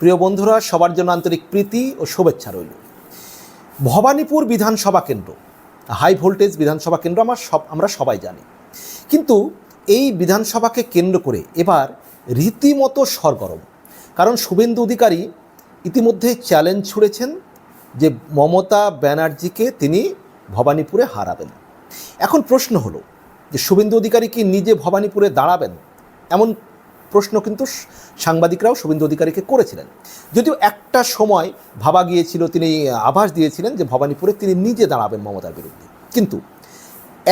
প্রিয় বন্ধুরা, সবার জন্য আন্তরিক প্রীতি ও শুভেচ্ছা রইল। ভবানীপুর বিধানসভা কেন্দ্র, হাই ভোল্টেজ বিধানসভা কেন্দ্র আমার সব, আমরা সবাই জানি। কিন্তু এই বিধানসভাকে কেন্দ্র করে এবার রীতিমতো সরগরম। কারণ শুভেন্দু অধিকারী ইতিমধ্যে চ্যালেঞ্জ ছুড়েছেন যে মমতা ব্যানার্জিকে তিনি ভবানীপুরে হারাবেন। এখন প্রশ্ন হলো যে শুভেন্দু অধিকারী কি নিজে ভবানীপুরে দাঁড়াবেন? এমন প্রশ্ন কিন্তু সাংবাদিকরাও শুভেন্দু অধিকারীকে করেছিলেন। যদিও একটা সময় ভাবা গিয়েছিল, তিনি আভাস দিয়েছিলেন যে ভবানীপুরে তিনি নিজে দাঁড়াবেন মমতার বিরুদ্ধে। কিন্তু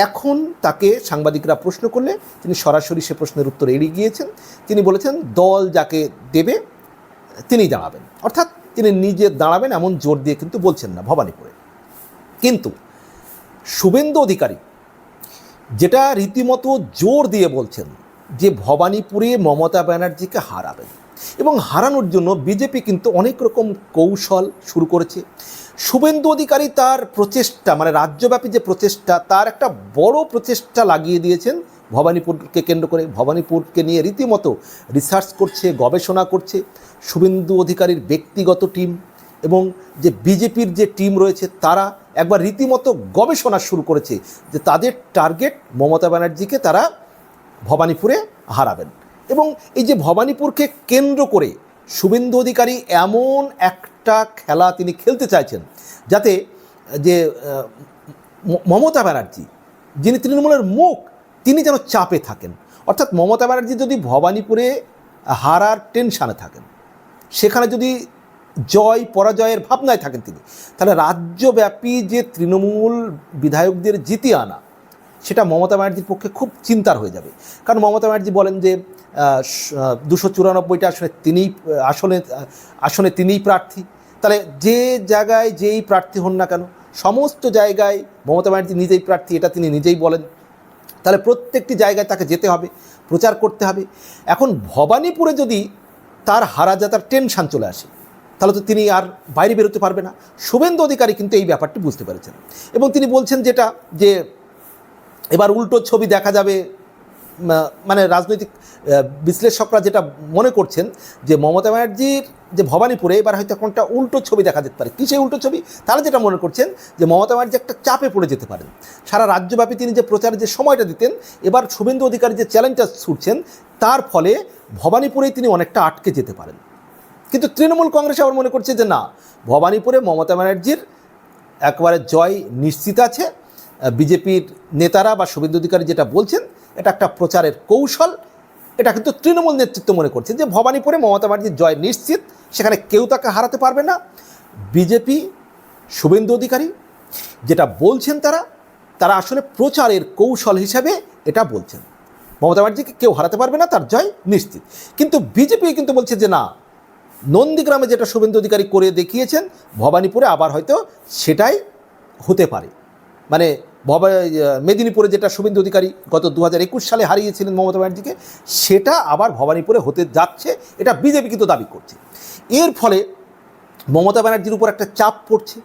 এখন তাকে সাংবাদিকরা প্রশ্ন করলে তিনি সরাসরি সে প্রশ্নের উত্তর এড়িয়ে গিয়েছেন। তিনি বলেছেন, দল যাকে দেবে তিনি দাঁড়াবেন। অর্থাৎ তিনি নিজে দাঁড়াবেন এমন জোর দিয়ে কিন্তু বলছেন না ভবানীপুরে। কিন্তু শুভেন্দু অধিকারী যেটা রীতিমতো জোর দিয়ে বলছেন যে ভবানীপুরে মমতা ব্যানার্জিকে হারাবেন এবং হারানোর জন্য বিজেপি কিন্তু অনেক রকম কৌশল শুরু করেছে। শুভেন্দু অধিকারী তার প্রচেষ্টা মানে রাজ্যব্যাপী যে প্রচেষ্টা, তার একটা বড় প্রচেষ্টা লাগিয়ে দিয়েছেন ভবানীপুরকে কেন্দ্র করে। ভবানীপুরকে নিয়ে রীতিমতো রিসার্চ করছে, গবেষণা করছে। শুভেন্দু অধিকারীর ব্যক্তিগত টিম এবং যে বিজেপির যে টিম রয়েছে, তারা একবার রীতিমতো গবেষণা শুরু করেছে যে তাদের টার্গেট মমতা ব্যানার্জিকে তারা ভবানীপুরে হারাবেন। এবং এই যে ভবানীপুরকে কেন্দ্র করে শুভেন্দু অধিকারী এমন একটা খেলা তিনি খেলতে চাইছেন, যাতে, যে মমতা ব্যানার্জি, যিনি তৃণমূলের মুখ, তিনি যেন চাপে থাকেন। অর্থাৎ মমতা ব্যানার্জি যদি ভবানীপুরে হারার টেনশানে থাকেন, সেখানে যদি জয় পরাজয়ের ভাবনায় থাকেন তিনি, তাহলে রাজ্যব্যাপী যে তৃণমূল বিধায়কদের জিতিয়ে আনা সেটা মমতা ব্যানার্জির পক্ষে খুব চিন্তার হয়ে যাবে। কারণ মমতা ব্যানার্জি বলেন যে দুশো চুরানব্বইটা আসনে তিনিই, আসনে আসনে তিনিই প্রার্থী। তাহলে যে জায়গায় যেই প্রার্থী হন না কেন, সমস্ত জায়গায় মমতা ব্যানার্জি নিজেই প্রার্থী, এটা তিনি নিজেই বলেন। তাহলে প্রত্যেকটি জায়গায় তাকে যেতে হবে, প্রচার করতে হবে। এখন ভবানীপুরে যদি তার হারা যাতার টেনশান চলে আসে, তাহলে তো তিনি আর বাইরে বেরোতে পারবে না। শুভেন্দু অধিকারী কিন্তু এই ব্যাপারটি বুঝতে পেরেছেন। এবং তিনি বলছেন যেটা, যে এবার উল্টো ছবি দেখা যাবে মানে রাজনৈতিক বিশ্লেষকরা যেটা মনে করছেন যে মমতা ব্যানার্জির যে ভবানীপুরে এবার হয়তো একটা উল্টো ছবি দেখা যেতে পারে। কী সেই উল্টো ছবি? তারা যেটা মনে করছেন যে মমতা ব্যানার্জি একটা চাপে পড়ে যেতে পারেন। সারা রাজ্যব্যাপী তিনি যে প্রচারের যে সময়টা দিতেন, এবার শুভেন্দু অধিকারী যে চ্যালেঞ্জটা ছুটছেন, তার ফলে ভবানীপুরেই তিনি অনেকটা আটকে যেতে পারেন। কিন্তু তৃণমূল কংগ্রেস আবার মনে করছে যে না, ভবানীপুরে মমতা ব্যানার্জির একবারে জয় নিশ্চিত আছে বিজেপির নেতারা বা শুভেন্দু অধিকারী যেটা বলছেন, এটা একটা প্রচারের কৌশল। এটা কিন্তু তৃণমূল নেতৃত্ব মনে করছে যে ভবানীপুরে মমতা ব্যানার্জির জয় নিশ্চিত, সেখানে কেউ তাকে হারাতে পারবে না। বিজেপি, শুভেন্দু অধিকারী যেটা বলছেন তারা তারা আসলে প্রচারের কৌশল হিসাবে এটা বলছেন। মমতা ব্যানার্জিকে কেউ হারাতে পারবে না, তার জয় নিশ্চিত। কিন্তু বিজেপি কিন্তু বলছে যে না, নন্দীগ্রামে যেটা শুভেন্দু অধিকারী করে দেখিয়েছেন, ভবানীপুরে আবার হয়তো সেটাই হতে পারে। মানে ভবা মেদিনীপুরে যেটা শুভেন্দু অধিকারী গত দু হাজার একুশ সালে হারিয়েছিলেন মমতা ব্যানার্জিকে, সেটা আবার ভবানীপুরে হতে যাচ্ছে, এটা বিজেপি কিন্তু দাবি করছে। এর ফলে মমতা ব্যানার্জির উপর একটা চাপ পড়ছে।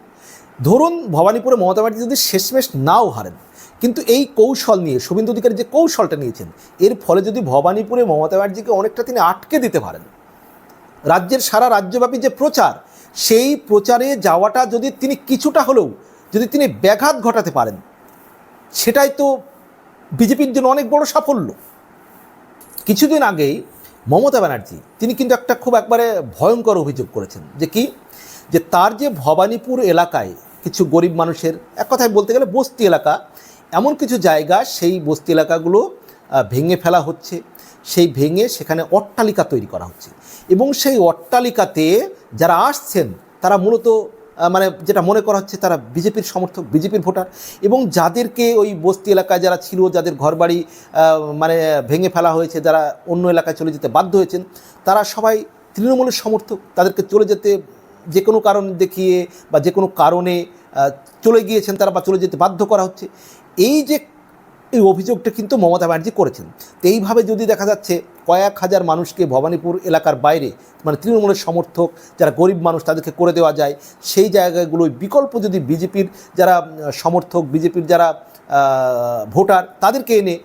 ধরুন ভবানীপুরে মমতা ব্যানার্জি যদি শেষমেশ নাও হারেন, কিন্তু এই কৌশল নিয়ে, শুভেন্দু অধিকারী যে কৌশলটা নিয়েছেন, এর ফলে যদি ভবানীপুরে মমতা ব্যানার্জিকে অনেকটা তিনি আটকে দিতে পারেন, রাজ্যের সারা রাজ্যব্যাপী যে প্রচার, সেই প্রচারে যাওয়াটা যদি তিনি কিছুটা হলেও, যদি তিনি ব্যাঘাত ঘটাতে পারেন সেটাই তো বিজেপির জন্য অনেক বড় সাফল্য। কিছুদিন আগেই মমতা ব্যানার্জি, তিনি কিন্তু একটা খুব একবারে ভয়ঙ্কর অভিযোগ করেছেন যে কি? যে তার যে ভবানীপুর এলাকায় কিছু গরিব মানুষের, এক কথায় বলতে গেলে বস্তি এলাকা, এমন কিছু জায়গা, সেই বস্তি এলাকাগুলো ভেঙে ফেলা হচ্ছে। সেই ভেঙে সেখানে অট্টালিকা তৈরি করা হচ্ছে। এবং সেই অট্টালিকাতে যারা আসছেন, তারা মূলত মানে যেটা মনে করা হচ্ছে তারা বিজেপির সমর্থক, বিজেপির ভোটার এবং যাদেরকে ওই বস্তি এলাকায় যারা ছিল, যাদের ঘরবাড়ি মানে ভেঙে ফেলা হয়েছে, যারা অন্য এলাকায় চলে যেতে বাধ্য হয়েছেন, তারা সবাই তৃণমূলের সমর্থক। তাদেরকে চলে যেতে যে কোনো কারণ দেখিয়ে বা যে কোনো কারণে চলে গিয়েছেন তারা বা চলে যেতে বাধ্য করা হচ্ছে। এই যে এই অভিযোগটা কিন্তু মমতা ব্যানার্জি করেছেন। তো এইভাবে যদি দেখা যাচ্ছে কয়েক হাজার মানুষকে ভবানীপুর এলাকার বাইরে মানে তৃণমূলের সমর্থক, যারা গরিব মানুষ তাদেরকে করে দেওয়া যায়, সেই জায়গাগুলোয় বিকল্প যদি বিজেপির যারা সমর্থক, বিজেপির যারা ভোটার, তাদেরকে এনে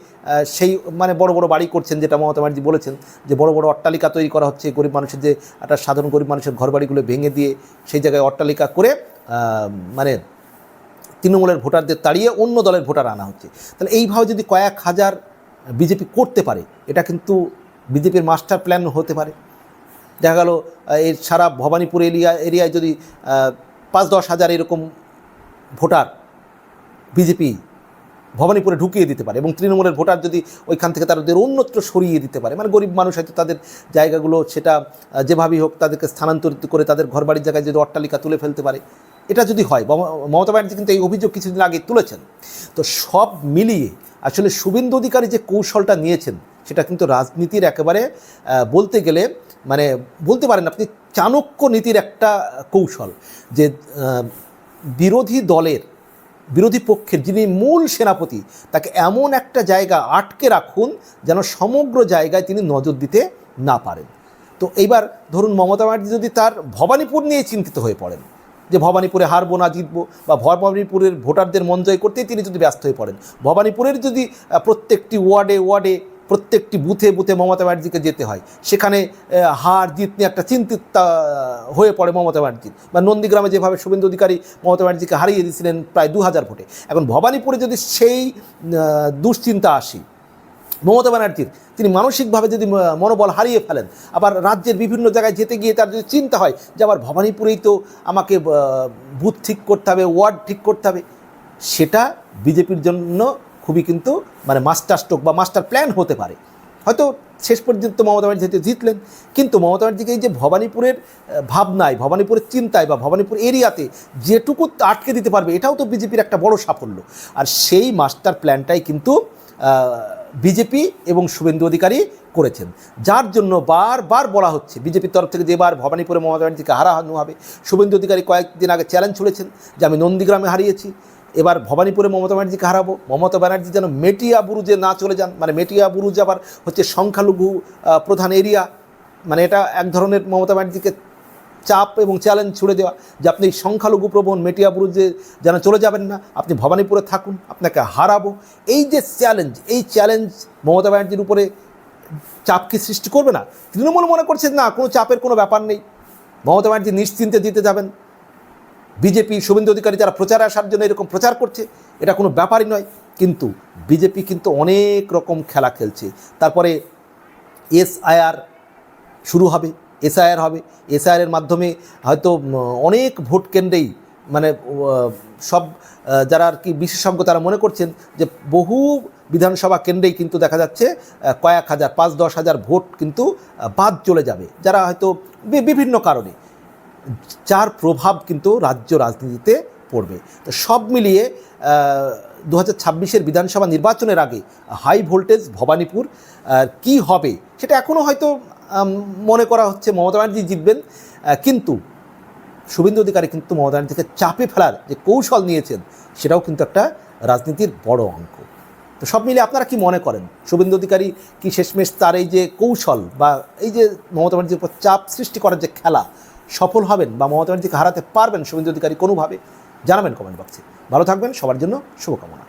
সেই মানে বড় বড় বাড়ি করছেন যেটা মমতা ব্যানার্জি বলেছেন, যে বড় বড় অট্টালিকা তৈরি করা হচ্ছে, গরিব মানুষের যে একটা সাধারণ গরিব মানুষের ঘরবাড়িগুলো ভেঙে দিয়ে সেই জায়গায় অট্টালিকা করে মানে তৃণমূলের ভোটারদের তাড়িয়ে অন্য দলের ভোটার আনা হচ্ছে। তাহলে এইভাবে যদি কয়েক হাজার বিজেপি করতে পারে, এটা কিন্তু বিজেপির মাস্টার প্ল্যান হতে পারে। দেখা গেল এর সারা ভবানীপুর এরিয়া, এরিয়ায় যদি পাঁচ দশ হাজার এরকম ভোটার বিজেপি ভবানীপুরে ঢুকিয়ে দিতে পারে এবং তৃণমূলের ভোটার যদি ওইখান থেকে তাদের অন্যত্র সরিয়ে দিতে পারে মানে গরিব মানুষ হয়তো তাদের জায়গাগুলো সেটা যেভাবেই হোক তাদেরকে স্থানান্তরিত করে তাদের ঘরবাড়ির জায়গায় যদি অট্টালিকা তুলে ফেলতে পারে। এটা যদি হয় মমতা ব্যানার্জি কিন্তু এই অভিযোগ কিছুদিন আগে তুলেছেন। তো সব মিলিয়ে আসলে শুভেন্দু অধিকারী যে কৌশলটা নিয়েছেন, সেটা কিন্তু রাজনীতির একেবারে বলতে গেলে মানে বলতে পারেন আপনি চাণক্য নীতির একটা কৌশল যে বিরোধী দলের, বিরোধী পক্ষের যিনি মূল সেনাপতি, তাকে এমন একটা জায়গা আটকে রাখুন যেন সমগ্র জায়গায় তিনি নজর দিতে না পারেন। তো এইবার ধরুন মমতা ব্যানার্জি যদি তার ভবানীপুর নিয়ে চিন্তিত হয়ে পড়েন যে ভবানীপুরে হারবো না জিতবো বা ভবানীপুরের ভোটারদের মন জয় করতেই তিনি যদি ব্যস্ত হয়ে পড়েন, ভবানীপুরের যদি প্রত্যেকটি ওয়ার্ডে ওয়ার্ডে প্রত্যেকটি বুথে বুথে মমতা ব্যানার্জিকে যেতে হয়, সেখানে হার জিত নিয়ে একটা চিন্তিত হয়ে পড়ে মমতা ব্যানার্জি বা নন্দীগ্রামে যেভাবে শুভেন্দু অধিকারী মমতা ব্যানার্জিকে হারিয়ে দিয়েছিলেন প্রায় দু হাজার ভোটে। এখন ভবানীপুরে যদি সেই দুশ্চিন্তা আসি মমতা ব্যানার্জির, তিনি মানসিকভাবে যদি মনোবল হারিয়ে ফেলেন, আবার রাজ্যের বিভিন্ন জায়গায় যেতে গিয়ে তার যদি চিন্তা হয় যে আবার ভবানীপুরেই তো আমাকে বুথ ঠিক করতে হবে, ওয়ার্ড ঠিক করতে হবে, সেটা বিজেপির জন্য খুবই কিন্তু মানে মাস্টার স্ট্রোক বা মাস্টার প্ল্যান হতে পারে। হয়তো শেষ পর্যন্ত মমতা ব্যানার্জি জিতলেন, কিন্তু মমতা ব্যানার্জিকে এই যে ভবানীপুরের ভাবনায়, ভবানীপুরের চিন্তায় বা ভবানীপুর এরিয়াতে যেটুকু আটকে দিতে পারবে, এটাও তো বিজেপির একটা বড় সাফল্য। আর সেই মাস্টার প্ল্যানটাই কিন্তু বিজেপি এবং শুভেন্দু অধিকারী করেছেন। যার জন্য বারবার বলা হচ্ছে, বিজেপির তরফ থেকে যেবার ভবানীপুরে মমতা ব্যানার্জিকে হারানো হবে, শুভেন্দু অধিকারী কয়েকদিন আগে চ্যালেঞ্জ ছুড়েছেন যে আমি নন্দীগ্রামে হারিয়েছি, এবার ভবানীপুরে মমতা ব্যানার্জিকে হারাবো, মমতা ব্যানার্জি যেন মেটিয়া বুরুজে না চলে যান। মানে মেটিয়া বুরুজ আবার হচ্ছে সংখ্যালঘু প্রধান এরিয়া মানে এটা এক ধরনের মমতা ব্যানার্জিকে চাপ এবং চ্যালেঞ্জ ছুড়ে দেওয়া, যে আপনি এই সংখ্যালঘু প্রবণ মেটিয়া বুরুজে যেন চলে যাবেন না, আপনি ভবানীপুরে থাকুন, আপনাকে হারাবো। এই যে চ্যালেঞ্জ এই চ্যালেঞ্জ মমতা ব্যানার্জির উপরে চাপ কি সৃষ্টি করবে না? তৃণমূল মনে করছে, না, কোনো চাপের কোনো ব্যাপার নেই। মমতা ব্যানার্জি নিশ্চিন্তে জিতে যাবেন। বিজেপি শুভেন্দু অধিকারী যারা প্রচারে আসার জন্য এরকম প্রচার করছে, এটা কোনো ব্যাপারই নয়। কিন্তু বিজেপি কিন্তু অনেক রকম খেলা খেলছে। তারপরে এসআইআর শুরু হবে। এসআইআর হবে। এসআইআরের মাধ্যমে হয়তো অনেক ভোট কেন্দ্রেই মানে সব যারা আর কি বিশেষজ্ঞ তারা মনে করছেন যে বহু বিধানসভা কেন্দ্রেই কিন্তু দেখা যাচ্ছে কয়েক হাজার, পাঁচ, দশ হাজার ভোট কিন্তু বাদ চলে যাবে। যারা হয়তো বিভিন্ন কারণে, যার প্রভাব কিন্তু রাজ্য রাজনীতিতে পড়বে। তো সব মিলিয়ে দু হাজার ছাব্বিশের বিধানসভা নির্বাচনের আগে হাই ভোল্টেজ ভবানীপুর কি হবে, সেটা এখনও হয়তো মনে করা হচ্ছে মমতা ব্যানার্জি জিতবেন। কিন্তু শুভেন্দু অধিকারী কিন্তু মমতা ব্যানার্জিকে চাপে ফেলার যে কৌশল নিয়েছেন, সেটাও কিন্তু একটা রাজনীতির বড় অঙ্ক। তো সব মিলে আপনারা কি মনে করেন? শুভেন্দু অধিকারী কি শেষমেশ তার এই যে কৌশল বা এই যে মমতা ব্যানার্জির উপর চাপ সৃষ্টি করার যে খেলা, সফল হবেন বা মমতা ব্যানার্জিকে হারাতে পারবেন শুভেন্দু অধিকারী কোনোভাবে? জানাবেন কমেন্ট বক্সে ভালো থাকবেন, সবার জন্য শুভকামনা।